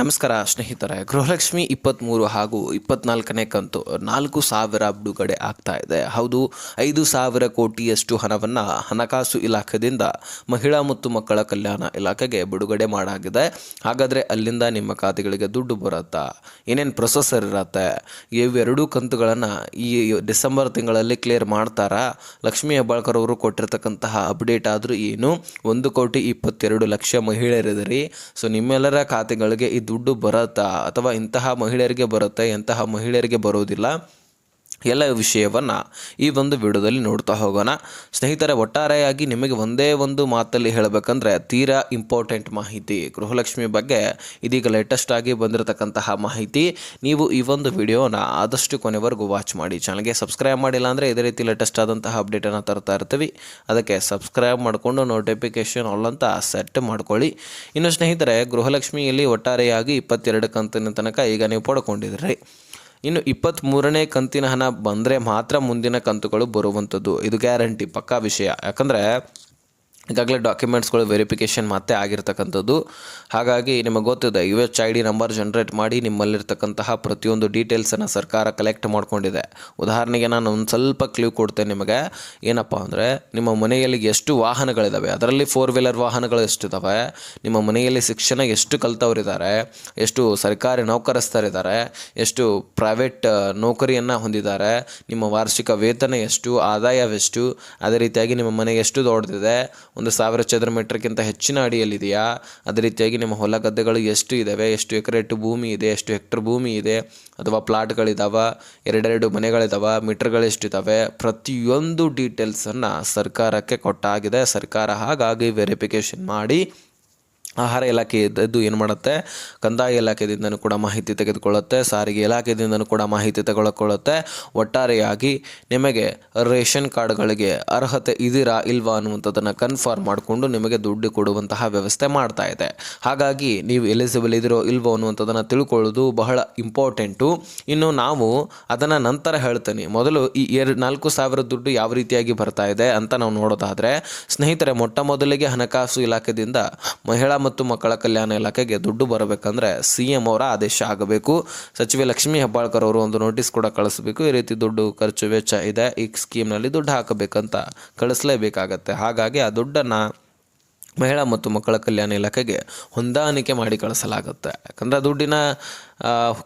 ನಮಸ್ಕಾರ ಸ್ನೇಹಿತರೆ, ಗೃಹಲಕ್ಷ್ಮಿ ಇಪ್ಪತ್ತ್ಮೂರು ಹಾಗೂ ಇಪ್ಪತ್ನಾಲ್ಕನೇ ಕಂತು ನಾಲ್ಕು ಸಾವಿರ ಬಿಡುಗಡೆ ಆಗ್ತಾ ಇದೆ. ಹೌದು, ಐದು ಸಾವಿರ ಕೋಟಿಯಷ್ಟು ಹಣವನ್ನು ಹಣಕಾಸು ಇಲಾಖೆಯಿಂದ ಮಹಿಳಾ ಮತ್ತು ಮಕ್ಕಳ ಕಲ್ಯಾಣ ಇಲಾಖೆಗೆ ಬಿಡುಗಡೆ ಮಾಡಾಗಿದೆ. ಹಾಗಾದರೆ ಅಲ್ಲಿಂದ ನಿಮ್ಮ ಖಾತೆಗಳಿಗೆ ದುಡ್ಡು ಬರುತ್ತಾ? ಏನೇನು ಪ್ರೊಸೆಸರ್ ಇರತ್ತೆ? ಇವೆರಡೂ ಕಂತುಗಳನ್ನು ಈ ಡಿಸೆಂಬರ್ ತಿಂಗಳಲ್ಲಿ ಕ್ಲಿಯರ್ ಮಾಡ್ತಾರಾ? ಲಕ್ಷ್ಮೀ ಹೆಬ್ಬಾಳ್ಕರ್ ಅವರು ಕೊಟ್ಟಿರ್ತಕ್ಕಂತಹ ಅಪ್ಡೇಟ್ ಆದರೂ ಏನು? ಒಂದು ಕೋಟಿ ಇಪ್ಪತ್ತೆರಡು ಲಕ್ಷ ಮಹಿಳೆಯರಿದ್ದೀರಿ. ಸೊ ನಿಮ್ಮೆಲ್ಲರ ಖಾತೆಗಳಿಗೆ ದುಡ್ಡು ಬರುತ್ತಾ ಅಥವಾ ಇಂತಹ ಮಹಿಳೆಯರಿಗೆ ಬರುತ್ತೆ ಎಂತಹ ಮಹಿಳೆಯರಿಗೆ ಬರೋದಿಲ್ಲ ಎಲ್ಲ ವಿಷಯವನ್ನು ಈ ಒಂದು ವಿಡಿಯೋದಲ್ಲಿ ನೋಡ್ತಾ ಹೋಗೋಣ. ಸ್ನೇಹಿತರೆ, ಒಟ್ಟಾರೆಯಾಗಿ ನಿಮಗೆ ಒಂದೇ ಒಂದು ಮಾತಲ್ಲಿ ಹೇಳಬೇಕಂದ್ರೆ ತೀರಾ ಇಂಪಾರ್ಟೆಂಟ್ ಮಾಹಿತಿ. ಗೃಹಲಕ್ಷ್ಮಿ ಬಗ್ಗೆ ಇದೀಗ ಲೇಟೆಸ್ಟ್ ಆಗಿ ಬಂದಿರತಕ್ಕಂತಹ ಮಾಹಿತಿ. ನೀವು ಈ ಒಂದು ವಿಡಿಯೋನ ಆದಷ್ಟು ಕೊನೆವರೆಗೂ ವಾಚ್ ಮಾಡಿ. ಚಾನಲ್ಗೆ ಸಬ್ಸ್ಕ್ರೈಬ್ ಮಾಡಿಲ್ಲ ಅಂದರೆ ಇದೇ ರೀತಿ ಲೇಟೆಸ್ಟ್ ಆದಂತಹ ಅಪ್ಡೇಟನ್ನು ತರ್ತಾ ಇರ್ತೀವಿ. ಅದಕ್ಕೆ ಸಬ್ಸ್ಕ್ರೈಬ್ ಮಾಡಿಕೊಂಡು ನೋಟಿಫಿಕೇಷನ್ ಆಲ್ ಅಂತ ಸೆಟ್ ಮಾಡ್ಕೊಳ್ಳಿ. ಇನ್ನು ಸ್ನೇಹಿತರೆ, ಗೃಹಲಕ್ಷ್ಮಿಯಲ್ಲಿ ಒಟ್ಟಾರೆಯಾಗಿ ಇಪ್ಪತ್ತೆರಡು ಕಂತಿನ ತನಕ ಈಗ ನೀವು ಪಡ್ಕೊಂಡಿದ್ದೀರಿ. ಇನ್ನು ಇಪ್ಪತ್ತ್ಮೂರನೇ ಕಂತಿನ ಹಣ ಬಂದರೆ ಮಾತ್ರ ಮುಂದಿನ ಕಂತುಗಳು ಬರುವಂಥದ್ದು ಇದು ಗ್ಯಾರಂಟಿ ಪಕ್ಕಾ ವಿಷಯ. ಯಾಕಂದರೆ ಈಗಾಗಲೇ ಡಾಕ್ಯುಮೆಂಟ್ಸ್ಗಳು ವೆರಿಫಿಕೇಷನ್ ಮತ್ತೆ ಆಗಿರ್ತಕ್ಕಂಥದ್ದು. ಹಾಗಾಗಿ ನಿಮಗೆ ಗೊತ್ತಿದೆ U H I D number generate ಮಾಡಿ ನಿಮ್ಮಲ್ಲಿರ್ತಕ್ಕಂತಹ ಪ್ರತಿಯೊಂದು ಡೀಟೇಲ್ಸನ್ನು ಸರ್ಕಾರ ಕಲೆಕ್ಟ್ ಮಾಡ್ಕೊಂಡಿದೆ. ಉದಾಹರಣೆಗೆ ನಾನು ಒಂದು ಸ್ವಲ್ಪ ಕ್ಲೂ ಕೊಡ್ತೇನೆ ನಿಮಗೆ. ಏನಪ್ಪ ಅಂದರೆ, ನಿಮ್ಮ ಮನೆಯಲ್ಲಿ ಎಷ್ಟು ವಾಹನಗಳಿದ್ದಾವೆ ಅದರಲ್ಲಿ ಫೋರ್ ವೀಲರ್ ವಾಹನಗಳು ಎಷ್ಟಿದ್ದಾವೆ ನಿಮ್ಮ ಮನೆಯಲ್ಲಿ ಶಿಕ್ಷಣ ಎಷ್ಟು ಕಲ್ತವರಿದ್ದಾರೆ? ಎಷ್ಟು ಸರ್ಕಾರಿ ನೌಕರಸ್ಥರಿದ್ದಾರೆ? ಎಷ್ಟು ಪ್ರೈವೇಟ್ ನೌಕರಿಯನ್ನು ಹೊಂದಿದ್ದಾರೆ? ನಿಮ್ಮ ವಾರ್ಷಿಕ ವೇತನ ಎಷ್ಟು? ಆದಾಯವೆಷ್ಟು? ಅದೇ ರೀತಿಯಾಗಿ ನಿಮ್ಮ ಮನೆ ಎಷ್ಟು ದೊಡ್ಡದಿದೆ? ಒಂದು ಸಾವಿರ ಚದರ ಮೀಟರ್ಗಿಂತ ಹೆಚ್ಚಿನ ಅಡಿಯಲ್ಲಿದೆಯಾ? ಅದೇ ರೀತಿಯಾಗಿ ನಿಮ್ಮ ಹೊಲ ಗದ್ದೆಗಳು ಎಷ್ಟು ಇದ್ದಾವೆ ಎಷ್ಟು ಎಕರೆಟ್ಟು ಭೂಮಿ ಇದೆ? ಎಷ್ಟು ಹೆಕ್ಟರ್ ಭೂಮಿ ಇದೆ? ಅಥವಾ ಪ್ಲಾಟ್ಗಳಿದ್ದಾವೆ ಎರಡೆರಡು ಮನೆಗಳಿದ್ದಾವೆ ಮೀಟರ್ಗಳು ಎಷ್ಟಿದ್ದಾವೆ ಪ್ರತಿಯೊಂದು ಡೀಟೇಲ್ಸನ್ನು ಸರ್ಕಾರಕ್ಕೆ ಕೊಟ್ಟಾಗಿದೆ. ಸರ್ಕಾರ ಹಾಗಾಗಿ ವೆರಿಫಿಕೇಷನ್ ಮಾಡಿ. ಆಹಾರ ಇಲಾಖೆ ಇದ್ದದ್ದು ಏನು ಮಾಡುತ್ತೆ? ಕಂದಾಯ ಇಲಾಖೆಯಿಂದನೂ ಕೂಡ ಮಾಹಿತಿ ತೆಗೆದುಕೊಳ್ಳುತ್ತೆ. ಸಾರಿಗೆ ಇಲಾಖೆಯಿಂದನೂ ಕೂಡ ಮಾಹಿತಿ ತೆಗೆದುಕೊಳ್ಳುತ್ತೆ. ಒಟ್ಟಾರೆಯಾಗಿ ನಿಮಗೆ ರೇಷನ್ ಕಾರ್ಡ್ಗಳಿಗೆ ಅರ್ಹತೆ ಇದೀರಾ ಇಲ್ವಾ ಅನ್ನುವಂಥದ್ದನ್ನು ಕನ್ಫರ್ಮ್ ಮಾಡಿಕೊಂಡು ನಿಮಗೆ ದುಡ್ಡು ಕೊಡುವಂತಹ ವ್ಯವಸ್ಥೆ ಮಾಡ್ತಾ ಇದೆ. ಹಾಗಾಗಿ ನೀವು ಎಲಿಜಿಬಲ್ ಇದಿರೋ ಇಲ್ವೋ ಅನ್ನುವಂಥದ್ದನ್ನು ತಿಳ್ಕೊಳ್ಳೋದು ಬಹಳ ಇಂಪಾರ್ಟೆಂಟು. ಇನ್ನು ನಾವು ಅದನ್ನು ನಂತರ ಹೇಳ್ತೇನೆ. ಮೊದಲು ಈ ಎರಡು ನಾಲ್ಕು ಸಾವಿರ ದುಡ್ಡು ಯಾವ ರೀತಿಯಾಗಿ ಬರ್ತಾ ಇದೆ ಅಂತ ನಾವು ನೋಡೋದಾದರೆ, ಸ್ನೇಹಿತರೆ, ಮೊಟ್ಟ ಮೊದಲಿಗೆ ಹಣಕಾಸು ಇಲಾಖೆಯಿಂದ ಮಹಿಳಾ ಮತ್ತು ಮಕ್ಕಳ ಕಲ್ಯಾಣ ಇಲಾಖೆಗೆ ದುಡ್ಡು ಬರಬೇಕಂದ್ರೆ ಸಿ ಎಂ ಅವರ ಆದೇಶ ಆಗಬೇಕು. ಸಚಿವೆ ಲಕ್ಷ್ಮೀ ಹೆಬ್ಬಾಳ್ಕರ್ ಅವರು ಒಂದು ನೋಟಿಸ್ ಕೂಡ ಕಳಿಸಬೇಕು. ಈ ರೀತಿ ದುಡ್ಡು ಖರ್ಚು ವೆಚ್ಚ ಇದೆ. ಈ ಸ್ಕೀಮ್ನಲ್ಲಿ ದುಡ್ಡು ಹಾಕಬೇಕಂತ ಕಳಿಸ್ಲೇಬೇಕಾಗತ್ತೆ. ಹಾಗಾಗಿ ಆ ದುಡ್ಡನ್ನು ಮಹಿಳಾ ಮತ್ತು ಮಕ್ಕಳ ಕಲ್ಯಾಣ ಇಲಾಖೆಗೆ ಹೊಂದಾಣಿಕೆ ಮಾಡಿ ಕಳಿಸಲಾಗುತ್ತೆ. ಯಾಕಂದರೆ ದುಡ್ಡಿನ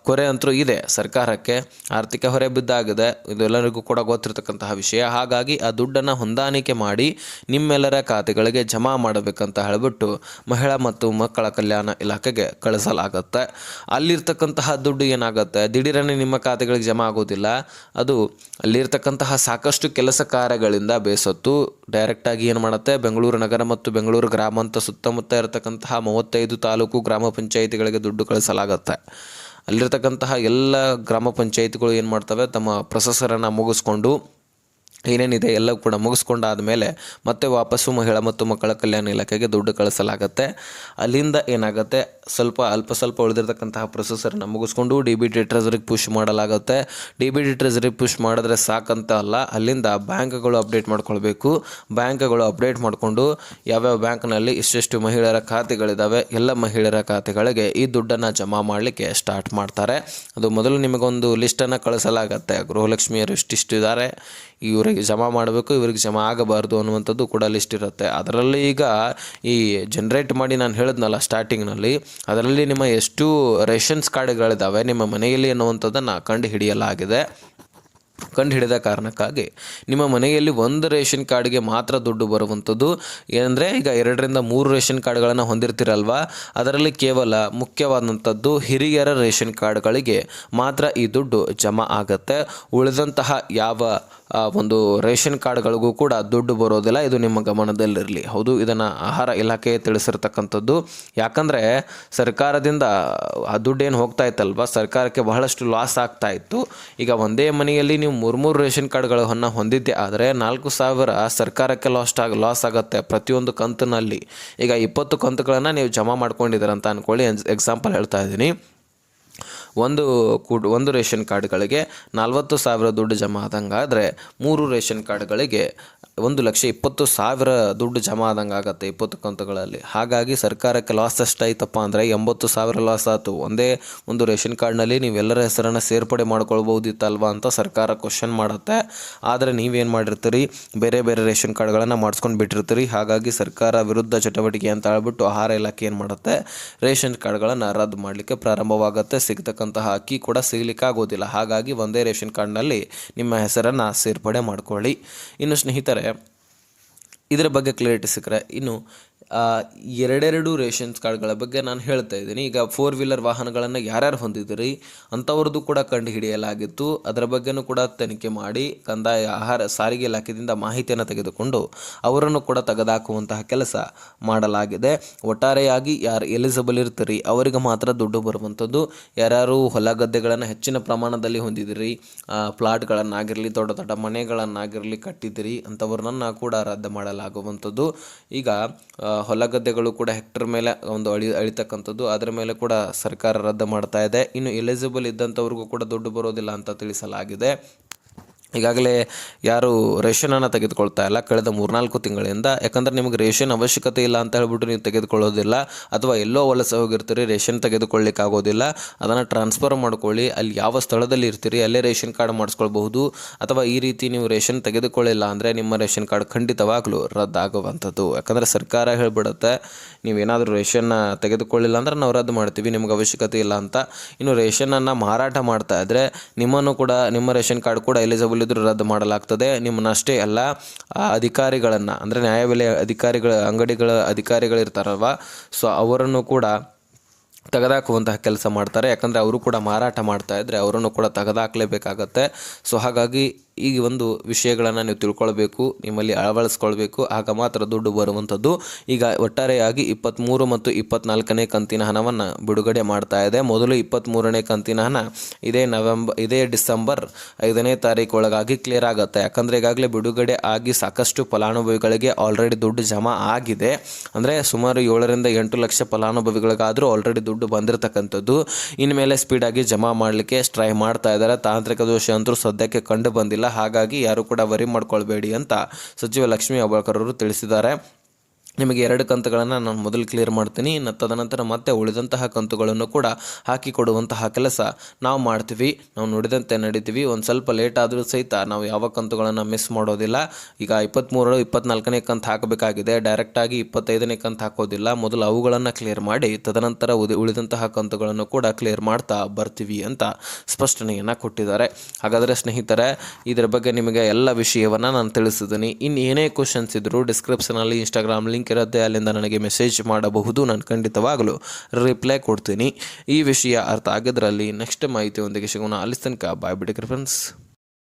ಕೊರೆ ಅಂತೂ ಇದೆ ಸರ್ಕಾರಕ್ಕೆ. ಆರ್ಥಿಕ ಹೊರೆ ಬಿದ್ದಾಗಿದೆ. ಇದೆಲ್ಲರಿಗೂ ಕೂಡ ಗೊತ್ತಿರತಕ್ಕಂತಹ ವಿಷಯ. ಹಾಗಾಗಿ ಆ ದುಡ್ಡನ್ನು ಹೊಂದಾಣಿಕೆ ಮಾಡಿ ನಿಮ್ಮೆಲ್ಲರ ಖಾತೆಗಳಿಗೆ ಜಮಾ ಮಾಡಬೇಕಂತ ಹೇಳಿಬಿಟ್ಟು ಮಹಿಳಾ ಮತ್ತು ಮಕ್ಕಳ ಕಲ್ಯಾಣ ಇಲಾಖೆಗೆ ಕಳಿಸಲಾಗುತ್ತೆ. ಅಲ್ಲಿರ್ತಕ್ಕಂತಹ ದುಡ್ಡು ಏನಾಗುತ್ತೆ? ದಿಢೀರನೆ ನಿಮ್ಮ ಖಾತೆಗಳಿಗೆ ಜಮಾ ಆಗೋದಿಲ್ಲ. ಅದು ಅಲ್ಲಿರ್ತಕ್ಕಂತಹ ಸಾಕಷ್ಟು ಕೆಲಸ ಕಾರ್ಯಗಳಿಂದ ಬೇಸತ್ತು. ಡೈರೆಕ್ಟಾಗಿ ಏನು ಮಾಡುತ್ತೆ? ಬೆಂಗಳೂರು ನಗರ ಮತ್ತು ಬೆಂಗಳೂರು ಗ್ರಾಮಾಂತರ ಸುತ್ತಮುತ್ತ ಇರತಕ್ಕಂತಹ ಮೂವತ್ತೈದು ತಾಲೂಕು ಗ್ರಾಮ ಪಂಚಾಯಿತಿಗಳಿಗೆ ದುಡ್ಡು ಕಳಿಸಲಾಗುತ್ತೆ. ಅಲ್ಲಿರ್ತಕ್ಕಂತಹ ಎಲ್ಲ ಗ್ರಾಮ ಪಂಚಾಯಿತಿಗಳು ಏನು ಮಾಡ್ತವೆ? ತಮ್ಮ ಪ್ರೊಸೆಸರನ್ನು ಮುಗಿಸ್ಕೊಂಡು ಏನೇನಿದೆ ಎಲ್ಲ ಕೂಡ ಮುಗಿಸ್ಕೊಂಡಾದ ಮೇಲೆ ಮತ್ತೆ ವಾಪಸ್ಸು ಮಹಿಳಾ ಮತ್ತು ಮಕ್ಕಳ ಕಲ್ಯಾಣ ಇಲಾಖೆಗೆ ದುಡ್ಡು ಕಳಿಸಲಾಗತ್ತೆ. ಅಲ್ಲಿಂದ ಏನಾಗುತ್ತೆ? ಸ್ವಲ್ಪ ಅಲ್ಪ ಸ್ವಲ್ಪ ಉಳಿದಿರ್ತಕ್ಕಂತಹ ಪ್ರೊಸೆಸರ್ನ ಮುಗಿಸ್ಕೊಂಡು ಡಿ ಬಿ ಟಿ ಟ್ರೆಸರಿಗೆ ಪುಷ್ ಮಾಡಲಾಗುತ್ತೆ. ಡಿ ಬಿ ಟಿ ಟ್ರೆಸರಿಗೆ ಪುಷ್ ಮಾಡಿದ್ರೆ ಸಾಕಂತ ಅಲ್ಲ, ಅಲ್ಲಿಂದ ಬ್ಯಾಂಕ್ಗಳು ಅಪ್ಡೇಟ್ ಮಾಡ್ಕೊಳ್ಬೇಕು. ಬ್ಯಾಂಕ್ಗಳು ಅಪ್ಡೇಟ್ ಮಾಡಿಕೊಂಡು ಯಾವ್ಯಾವ ಬ್ಯಾಂಕ್ನಲ್ಲಿ ಇಷ್ಟೆಷ್ಟು ಮಹಿಳೆಯರ ಖಾತೆಗಳಿದ್ದಾವೆ ಎಲ್ಲ ಮಹಿಳೆಯರ ಖಾತೆಗಳಿಗೆ ಈ ದುಡ್ಡನ್ನು ಜಮಾ ಮಾಡಲಿಕ್ಕೆ ಸ್ಟಾರ್ಟ್ ಮಾಡ್ತಾರೆ. ಅದು ಮೊದಲು ನಿಮಗೊಂದು ಲಿಸ್ಟನ್ನು ಕಳಿಸಲಾಗತ್ತೆ. ಗೃಹಲಕ್ಷ್ಮಿಯರು ಇಷ್ಟಿಷ್ಟು ಇದ್ದಾರೆ ಇವರಿಗೆ ಜಮಾ ಮಾಡಬೇಕು, ಇವರಿಗೆ ಜಮಾ ಆಗಬಾರ್ದು ಅನ್ನುವಂಥದ್ದು ಕೂಡ ಲಿಸ್ಟ್ ಇರುತ್ತೆ. ಅದರಲ್ಲಿ ಈಗ ಈ ಜನ್ರೇಟ್ ಮಾಡಿ ನಾನು ಹೇಳಿದ್ನಲ್ಲ ಸ್ಟಾರ್ಟಿಂಗ್ನಲ್ಲಿ ಅದರಲ್ಲಿ ನಿಮ್ಮ ಎಷ್ಟು ರೇಷನ್ಸ್ ಕಾರ್ಡ್ಗಳಿದ್ದಾವೆ, ನಿಮ್ಮ ಮನೆಯಲ್ಲಿ ಅನ್ನುವಂಥದ್ದನ್ನು ಕಂಡು ಹಿಡಿಯಲಾಗಿದೆ. ಕಂಡು ಹಿಡಿದ ಕಾರಣಕ್ಕಾಗಿ ನಿಮ್ಮ ಮನೆಯಲ್ಲಿ ಒಂದು ರೇಷನ್ ಕಾರ್ಡ್ಗೆ ಮಾತ್ರ ದುಡ್ಡು ಬರುವಂಥದ್ದು. ಏನಂದರೆ ಈಗ ಎರಡರಿಂದ ಮೂರು ರೇಷನ್ ಕಾರ್ಡ್ಗಳನ್ನು ಹೊಂದಿರ್ತೀರಲ್ವಾ, ಅದರಲ್ಲಿ ಕೇವಲ ಮುಖ್ಯವಾದಂಥದ್ದು ಹಿರಿಯರ ರೇಷನ್ ಕಾರ್ಡ್ಗಳಿಗೆ ಮಾತ್ರ ಈ ದುಡ್ಡು ಜಮಾ ಆಗುತ್ತೆ. ಉಳಿದಂತಹ ಯಾವ ಒಂದು ರೇಷನ್ ಕಾರ್ಡ್ಗಳಿಗೂ ಕೂಡ ದುಡ್ಡು ಬರೋದಿಲ್ಲ. ಇದು ನಿಮ್ಮ ಗಮನದಲ್ಲಿರಲಿ. ಹೌದು, ಇದನ್ನು ಆಹಾರ ಇಲಾಖೆ ತಿಳಿಸಿರ್ತಕ್ಕಂಥದ್ದು. ಯಾಕಂದರೆ ಸರ್ಕಾರದಿಂದ ಆ ದುಡ್ಡು ಏನು ಹೋಗ್ತಾ ಇತ್ತಲ್ವ? ಸರ್ಕಾರಕ್ಕೆ ಬಹಳಷ್ಟು ಲಾಸ್ ಆಗ್ತಾ ಇತ್ತು. ಈಗ ಒಂದೇ ಮನೆಯಲ್ಲಿ ನೀವು ಮೂರು ಮೂರು ರೇಷನ್ ಕಾರ್ಡ್ಗಳನ್ನು ಹೊಂದಿದ್ದೆ ಆದರೆ ನಾಲ್ಕು ಸಾವಿರ ಸರ್ಕಾರಕ್ಕೆ ಲಾಸ್ಟ್ ಆಗ ಲಾಸ್ ಆಗುತ್ತೆ ಪ್ರತಿಯೊಂದು ಕಂತಿನಲ್ಲಿ. ಈಗ ಇಪ್ಪತ್ತು ಕಂತುಗಳನ್ನು ನೀವು ಜಮಾ ಮಾಡ್ಕೊಂಡಿದ್ದೀರಂತ ಅಂದ್ಕೊಳ್ಳಿ ಎಕ್ಸಾಂಪಲ್ ಹೇಳ್ತಾ ಇದ್ದೀನಿ. ಒಂದು ಕೂಡ ಒಂದು ರೇಷನ್ ಕಾರ್ಡ್ಗಳಿಗೆ ನಲ್ವತ್ತು ಸಾವಿರ ದುಡ್ಡು ಜಮಾ ಆದಂಗಾದರೆ ಮೂರು ರೇಷನ್ ಕಾರ್ಡ್ಗಳಿಗೆ ಒಂದು ಲಕ್ಷ ಇಪ್ಪತ್ತು ಸಾವಿರ ದುಡ್ಡು ಜಮಾ ಆದಂಗೆ ಆಗುತ್ತೆ ಇಪ್ಪತ್ತು ಕಂತುಗಳಲ್ಲಿ. ಹಾಗಾಗಿ ಸರ್ಕಾರಕ್ಕೆ ಲಾಸ್ ಎಷ್ಟಾಯ್ತಪ್ಪ ಅಂದರೆ ಎಂಬತ್ತು ಸಾವಿರ ಲಾಸ್ ಆಯಿತು. ಒಂದೇ ಒಂದು ರೇಷನ್ ಕಾರ್ಡ್ನಲ್ಲಿ ನೀವೆಲ್ಲರ ಹೆಸರನ್ನು ಸೇರ್ಪಡೆ ಮಾಡ್ಕೊಳ್ಬೋದಿತ್ತಲ್ವಾ ಅಂತ ಸರ್ಕಾರ ಕ್ವಶನ್ ಮಾಡುತ್ತೆ. ಆದರೆ ನೀವೇನು ಮಾಡಿರ್ತೀರಿ? ಬೇರೆ ಬೇರೆ ರೇಷನ್ ಕಾರ್ಡ್ಗಳನ್ನು ಮಾಡಿಸ್ಕೊಂಡು ಬಿಟ್ಟಿರ್ತೀರಿ. ಹಾಗಾಗಿ ಸರ್ಕಾರ ವಿರುದ್ಧ ಚಟುವಟಿಕೆ ಅಂತ ಹೇಳ್ಬಿಟ್ಟು ಆಹಾರ ಇಲಾಖೆ ಏನು ಮಾಡುತ್ತೆ? ರೇಷನ್ ಕಾರ್ಡ್ಗಳನ್ನು ರದ್ದು ಮಾಡಲಿಕ್ಕೆ ಪ್ರಾರಂಭವಾಗುತ್ತೆ. ಸಿಗ್ತಕ್ಕಂತಹ ಅಕ್ಕಿ ಕೂಡ ಸಿಗ್ಲಿಕ್ಕೆ ಆಗೋದಿಲ್ಲ ಹಾಗಾಗಿ ಒಂದೇ ರೇಷನ್ ಕಾರ್ಡ್ನಲ್ಲಿ ನಿಮ್ಮ ಹೆಸರನ್ನು ಸೇರ್ಪಡೆ ಮಾಡ್ಕೊಳ್ಳಿ. ಇನ್ನು ಸ್ನೇಹಿತರೆ, ಇದರ ಬಗ್ಗೆ ಕ್ಲಿಯರಿಟಿ ಸಿಕ್ಕರೆ ಇನ್ನು ಎರಡೆರಡು ರೇಷನ್ಸ್ ಕಾರ್ಡ್ಗಳ ಬಗ್ಗೆ ನಾನು ಹೇಳ್ತಾ ಇದ್ದೀನಿ. ಈಗ ಫೋರ್ ವೀಲರ್ ವಾಹನಗಳನ್ನು ಯಾರ್ಯಾರು ಹೊಂದಿದ್ದೀರಿ ಅಂಥವ್ರದ್ದು ಕೂಡ ಕಂಡುಹಿಡಿಯಲಾಗಿತ್ತು ಅದರ ಬಗ್ಗೆನೂ ಕೂಡ ತನಿಖೆ ಮಾಡಿ ಕಂದಾಯ ಆಹಾರ ಸಾರಿಗೆ ಇಲಾಖೆಯಿಂದ ಮಾಹಿತಿಯನ್ನು ತೆಗೆದುಕೊಂಡು ಅವರನ್ನು ಕೂಡ ತೆಗೆದುಹಾಕುವಂತಹ ಕೆಲಸ ಮಾಡಲಾಗಿದೆ. ಒಟ್ಟಾರೆಯಾಗಿ ಯಾರು ಎಲಿಜಿಬಲ್ ಇರ್ತೀರಿ, ಅವರಿಗೆ ಮಾತ್ರ ದುಡ್ಡು ಬರುವಂಥದ್ದು. ಯಾರ್ಯಾರು ಹೊಲ ಗದ್ದೆಗಳನ್ನು ಹೆಚ್ಚಿನ ಪ್ರಮಾಣದಲ್ಲಿ ಹೊಂದಿದಿರಿ ಪ್ಲಾಟ್ಗಳನ್ನಾಗಿರಲಿ, ದೊಡ್ಡ ದೊಡ್ಡ ಮನೆಗಳನ್ನಾಗಿರಲಿ ಕಟ್ಟಿದಿರಿ ಅಂಥವ್ರನ್ನ ಕೂಡ ರದ್ದು ಮಾಡಲಾಗುವಂಥದ್ದು. ಈಗ ಹೊಲ ಗದ್ದೆಗಳು ಕೂಡ ಹೆಕ್ಟರ್ ಮೇಲೆ ಒಂದು ಅಳಿ, ಅಳಿತಕ್ಕಂಥದ್ದು. ಅದರ ಮೇಲೆ ಕೂಡ ಸರ್ಕಾರ ರದ್ದು ಮಾಡ್ತಾ ಇದೆ. ಇನ್ನು ಎಲಿಜಿಬಲ್ ಇದ್ದಂಥವ್ರಿಗೂ ಕೂಡ ದುಡ್ಡು ಬರೋದಿಲ್ಲ ಅಂತ ತಿಳಿಸಲಾಗಿದೆ. ಈಗಾಗಲೇ ಯಾರು ರೇಷನನ್ನು ತೆಗೆದುಕೊಳ್ತಾ ಇಲ್ಲ ಕಳೆದ ಮೂರ್ನಾಲ್ಕು ತಿಂಗಳಿಂದ. ಯಾಕಂದರೆ ನಿಮಗೆ ರೇಷನ್ ಅವಶ್ಯಕತೆ ಇಲ್ಲ ಅಂತ ಹೇಳ್ಬಿಟ್ಟು ನೀವು ತೆಗೆದುಕೊಳ್ಳೋದಿಲ್ಲ. ಅಥವಾ ಎಲ್ಲೋ ವಲಸೆ ಹೋಗಿರ್ತೀರಿ, ರೇಷನ್ ತೆಗೆದುಕೊಳ್ಳಿಕ್ಕಾಗೋದಿಲ್ಲ ಅದನ್ನು ಟ್ರಾನ್ಸ್ಫರ್ ಮಾಡ್ಕೊಳ್ಳಿ. ಅಲ್ಲಿ ಯಾವ ಸ್ಥಳದಲ್ಲಿ ಇರ್ತೀರಿ, ಅಲ್ಲೇ ರೇಷನ್ ಕಾರ್ಡ್ ಮಾಡಿಸ್ಕೊಳ್ಬಹುದು. ಅಥವಾ ಈ ರೀತಿ ನೀವು ರೇಷನ್ ತೆಗೆದುಕೊಳ್ಳಿಲ್ಲ ಅಂದರೆ ನಿಮ್ಮ ರೇಷನ್ ಕಾರ್ಡ್ ಖಂಡಿತವಾಗಲೂ ರದ್ದಾಗುವಂಥದ್ದು. ಯಾಕಂದರೆ ಸರ್ಕಾರ ಹೇಳ್ಬಿಡುತ್ತೆ, ನೀವೇನಾದರೂ ರೇಷನ್ನ ತೆಗೆದುಕೊಳ್ಳಿಲ್ಲ ಅಂದ್ರೆ ನಾವು ರದ್ದು ಮಾಡ್ತೀವಿ, ನಿಮ್ಗೆ ಅವಶ್ಯಕತೆ ಇಲ್ಲ ಅಂತ. ಇನ್ನು ರೇಷನನ್ನು ಮಾರಾಟ ಮಾಡ್ತಾ ಇದ್ದರೆ ನಿಮ್ಮನ್ನು ಕೂಡ, ನಿಮ್ಮ ರೇಷನ್ ಕಾರ್ಡ್ ಕೂಡ ಎಲಿಜಿಬಲ್ ಇದ್ದರೂ ರದ್ದು ಮಾಡಲಾಗ್ತದೆ. ನಿಮ್ಮನ್ನಷ್ಟೇ ಅಲ್ಲ, ಆ ಅಧಿಕಾರಿಗಳನ್ನು, ಅಂದರೆ ನ್ಯಾಯಬೆಲೆ ಅಧಿಕಾರಿಗಳ, ಅಂಗಡಿಗಳ ಅಧಿಕಾರಿಗಳಿರ್ತಾರಲ್ವ, ಸೊ ಅವರನ್ನು ಕೂಡ ತೆಗೆದಾಕುವಂತಹ ಕೆಲಸ ಮಾಡ್ತಾರೆ. ಯಾಕಂದರೆ ಅವರು ಕೂಡ ಮಾರಾಟ ಮಾಡ್ತಾ ಇದ್ದರೆ ಅವರನ್ನು ಕೂಡ ತೆಗೆದಾಕಲೇಬೇಕಾಗತ್ತೆ. ಸೊ ಹಾಗಾಗಿ ಈ ಒಂದು ವಿಷಯಗಳನ್ನು ನೀವು ತಿಳ್ಕೊಳ್ಬೇಕು, ನಿಮ್ಮಲ್ಲಿ ಅಳವಡಿಸ್ಕೊಳ್ಬೇಕು ಆಗ ಮಾತ್ರ ದುಡ್ಡು ಬರುವಂಥದ್ದು. ಈಗ ಒಟ್ಟಾರೆಯಾಗಿ ಇಪ್ಪತ್ತ್ಮೂರು ಮತ್ತು ಇಪ್ಪತ್ನಾಲ್ಕನೇ ಕಂತಿನ ಹಣವನ್ನು ಬಿಡುಗಡೆ ಮಾಡ್ತಾ ಇದೆ. ಮೊದಲು ಇಪ್ಪತ್ತ್ಮೂರನೇ ಕಂತಿನ ಹಣ ಇದೇ ನವೆಂಬರ್ ಇದೇ ಡಿಸೆಂಬರ್ ಐದನೇ ತಾರೀಕು ಒಳಗಾಗಿ ಕ್ಲಿಯರ್ ಆಗುತ್ತೆ. ಯಾಕಂದರೆ ಈಗಾಗಲೇ ಬಿಡುಗಡೆ ಆಗಿ ಸಾಕಷ್ಟು ಫಲಾನುಭವಿಗಳಿಗೆ ಆಲ್ರೆಡಿ ದುಡ್ಡು ಜಮಾ ಆಗಿದೆ. ಅಂದರೆ ಸುಮಾರು ಏಳರಿಂದ ಎಂಟು ಲಕ್ಷ ಫಲಾನುಭವಿಗಳಿಗಾದರೂ ಆಲ್ರೆಡಿ ದುಡ್ಡು ಬಂದಿರತಕ್ಕಂಥದ್ದು. ಇನ್ಮೇಲೆ ಸ್ಪೀಡಾಗಿ ಜಮಾ ಮಾಡಲಿಕ್ಕೆ ಟ್ರೈ ಮಾಡ್ತಾ ಇದ್ದಾರೆ. ತಾಂತ್ರಿಕ ದೋಷ ಅಂತೂ ಸದ್ಯಕ್ಕೆ ಕಂಡು ಬಂದಿಲ್ಲ. ಹಾಗಾಗಿ ಯಾರು ಕೂಡ ವರಿ ಮಾಡ್ಕೊಳ್ಬೇಡಿ ಅಂತ ಸಚಿವ ಲಕ್ಷ್ಮೀ ಹೆಬ್ಬಾಳ್ಕರ್ ಅವರು ತಿಳಿಸಿದ್ದಾರೆ. ನಿಮಗೆ ಎರಡು ಕಂತುಗಳನ್ನು ನಾನು ಮೊದಲು ಕ್ಲಿಯರ್ ಮಾಡ್ತೀನಿ. ತದನಂತರ ಮತ್ತೆ ಉಳಿದಂತಹ ಕಂತುಗಳನ್ನು ಕೂಡ ಹಾಕಿಕೊಡುವಂತಹ ಕೆಲಸ ನಾವು ಮಾಡ್ತೀವಿ. ನಾವು ನುಡಿದಂತೆ ನಡೀತೀವಿ. ಒಂದು ಸ್ವಲ್ಪ ಲೇಟ್ ಆದರೂ ಸಹಿತ ನಾವು ಯಾವ ಕಂತುಗಳನ್ನು ಮಿಸ್ ಮಾಡೋದಿಲ್ಲ. ಈಗ ಇಪ್ಪತ್ತ್ಮೂರು ಇಪ್ಪತ್ನಾಲ್ಕನೇ ಕಂತು ಹಾಕಬೇಕಾಗಿದೆ. ಡೈರೆಕ್ಟಾಗಿ ಇಪ್ಪತ್ತೈದನೇ ಕಂತು ಹಾಕೋದಿಲ್ಲ. ಮೊದಲು ಅವುಗಳನ್ನು ಕ್ಲಿಯರ್ ಮಾಡಿ, ತದನಂತರ ಉದಿ ಉಳಿದಂತಹ ಕಂತುಗಳನ್ನು ಕೂಡ ಕ್ಲಿಯರ್ ಮಾಡ್ತಾ ಬರ್ತೀವಿ ಅಂತ ಸ್ಪಷ್ಟನೆಯನ್ನು ಕೊಟ್ಟಿದ್ದಾರೆ. ಹಾಗಾದರೆ ಸ್ನೇಹಿತರೆ, ಇದರ ಬಗ್ಗೆ ನಿಮಗೆ ಎಲ್ಲ ವಿಷಯವನ್ನು ನಾನು ತಿಳಿಸಿದ್ದೀನಿ. ಇನ್ನು ಏನೇ ಕ್ವಶನ್ಸ್ ಇದ್ದರೂ ಡಿಸ್ಕ್ರಿಪ್ಷನಲ್ಲಿ ಇನ್ಸ್ಟಾಗ್ರಾಮ್ ಲಿಂಕ್ ಇರುತ್ತೆ ಅಲ್ಲಿಂದ ನನಗೆ ಮೆಸೇಜ್ ಮಾಡಬಹುದು. ನಾನು ಖಂಡಿತವಾಗಲೂ ರಿಪ್ಲೈ ಕೊಡ್ತೀನಿ. ಈ ವಿಷಯ ಅರ್ಥ ಆಗಿದ್ರಲ್ಲಿ ನೆಕ್ಸ್ಟ್ ಮಾಹಿತಿಯೊಂದಿಗೆ ಸಿಗೋಣ. ಅಲ್ಲಿ ತನಕ ಬಾಯ್ ಬಿಡಿ ಫ್ರೆಂಡ್ಸ್